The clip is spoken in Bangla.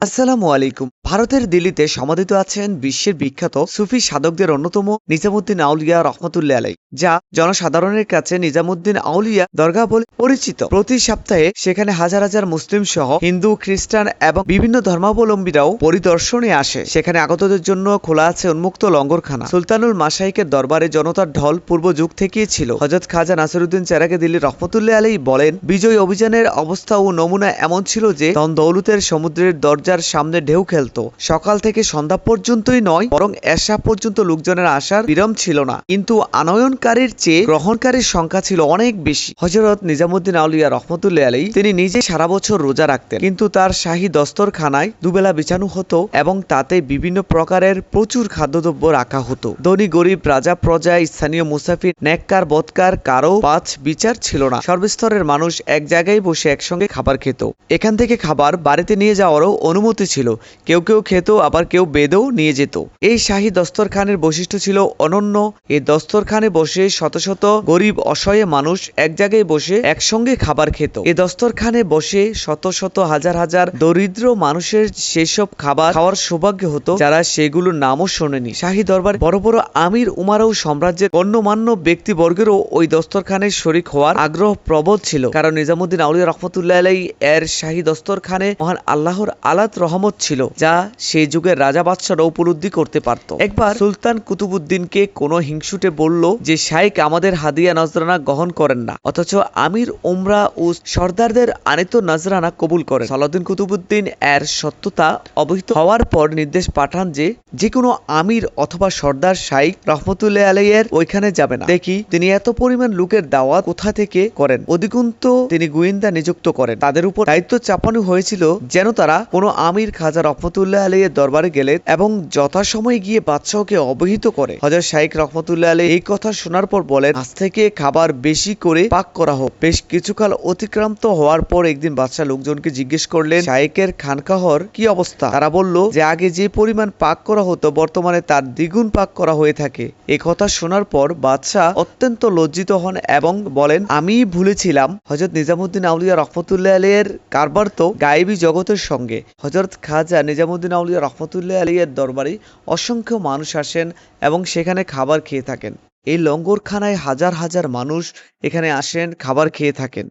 আসসালামু আলাইকুম। ভারতের দিল্লিতে সমাধিত আছেন বিশ্বের বিখ্যাত সুফি সাধকদের অন্যতম নিজামুদ্দিন আউলিয়া রহমতুল্লাহ আলাই যা জনসাধারণের কাছে নিজামুদ্দিন আউলিয়া দরগা বলে পরিচিত। প্রতি সপ্তাহে সেখানে হাজার হাজার মুসলিম সহ হিন্দু, খ্রিস্টান এবং বিভিন্ন ধর্মাবলম্বীরাও পরিদর্শনে আসে। সেখানে আগতদের জন্য খোলা আছে উন্মুক্ত লঙ্গরখানা। সুলতানুল মাসাইকের দরবারে জনতার ঢল পূর্ব যুগ থেকেই ছিল। হজরত খাজা নাসিরুদ্দিন চেরাকে দিল্লি রহমতুল্লাহ আলাই বলেন, বিজয় অভিযানের অবস্থা ও নমুনা এমন ছিল যে ধন দৌলতের সমুদ্রের দরজার সামনে ঢেউ খেলতো। সকাল থেকে সন্ধ্যা পর্যন্তই নয়, বরং এসা পর্যন্ত লোকজনের আসার বিরাম ছিল না। কিন্তু আনয়নকারীর চেয়ে গ্রহণকারীর সংখ্যা ছিল অনেক বেশি। হজরত নিজামুদ্দিন আউলিয়া রহমতুল্লাহ আলী তিনি নিজে সারা বছর রোজা রাখতেন। কিন্তু তার শাহী দস্তরখানায় দুবেলা বিছানো হতো এবং তাতে বিভিন্ন প্রকারের প্রচুর খাদ্যদ্রব্য রাখা হতো। ধনী, গরিব, রাজা, প্রজা, স্থানীয় মুসাফির, নেককার, বৎকার কারও পাঁচ বিচার ছিল না। সর্বস্তরের মানুষ এক জায়গায় বসে একসঙ্গে খাবার খেত। এখান থেকে খাবার বাড়িতে নিয়ে যাওয়ারও অনুমতি ছিল। কেউ কেউ খেত, আবার কেউ বেদেও নিয়ে যেত। এই শাহী দস্তরখানের বৈশিষ্ট্য ছিল অনন্য। এই দস্তরখানে বসে শত শত গরিব, অসহায় মানুষ এক জায়গায় বসে একসঙ্গে খাবার খেত। এই দস্তরখানে বসে শত শত হাজার হাজার দরিদ্র মানুষের সেসব খাবার খাওয়ার সৌভাগ্য হতো যারা সেগুলোর নামও শোনেনি। শাহী দরবার বড় বড় আমির উমারাও সাম্রাজ্যের গণ্যমান্য ব্যক্তিবর্গেরও ওই দস্তরখানে শরিক হওয়ার আগ্রহ প্রবল ছিল। কারণ নিজামুদ্দিন আউলিয়া রহমতুল্লাহ আলাই এর শাহী দস্তরখানে মহান আল্লাহর আলাত রহমত ছিল, যা সেই যুগের রাজা বাদশারা উপলব্ধি করতে পারত। একবার সুলতান কুতুবুদ্দিনকে কোনো হিংসুটে বলল যে শাইক আমাদের হাদিয়া নজরানা গ্রহণ করেন না। অথচ আমির উমরা ও সর্দারদের আনিত নজরানা কবুল করেন। সালাউদ্দিন কুতুবুদ্দিন এর সত্যতা অবহিত হওয়ার পর নির্দেশ পাঠান যে যে কোনো আমির অথবা সর্দার শাইক রহমতুল্লাহ আলাইয়ের ওইখানে যাবে না। দেখি তিনি এত পরিমাণ লোকের দাওয়াত কোথা থেকে করেন। অধিকন্ত তিনি গোয়েন্দা নিযুক্ত করেন। তাদের উপর দায়িত্ব চাপানো হয়েছিল যেন তারা কোনো আমির খাজা রহমতুল্লাহ আলাইয়ের দরবারে গেলে এবং যথাসময়ে গিয়ে বাদশাহকে অবহিত করে। হজরত শাইক রহমতুল্লাহ আলী এই কথা শোনার পর বলেন, আজ থেকে খাবার বেশি করে পাক করা হোক। বেশ কিছুকাল অতিক্রান্ত হওয়ার পর একদিন বাদশাহ লোকজনকে জিজ্ঞেস করলেন শাইকের খানকাহর কি অবস্থা? তারা বলল, যে আগে যে পরিমাণ পাক করা হতো, বর্তমানে তার দ্বিগুণ পাক করা হয়ে থাকে। এই কথা শোনার পর বাদশাহ অত্যন্ত লজ্জিত হন এবং বলেন, আমি ভুলেছিলাম। হজরত নিজামুদ্দিন আউলিয়া রহমতুল্লাহ আলীর কারবার তো গায়েবী জগতের সঙ্গে। হজরত খাজা নিজামুদ্দিন আউলিয়া রহমতুল্লাহ আলীর দরবারে অসংখ্য মানুষ আসেন এবং সেখানে খাবার খেয়ে থাকেন। এই লঙ্গরখানায় হাজার হাজার মানুষ এখানে আসেন, খাবার খেয়ে থাকেন।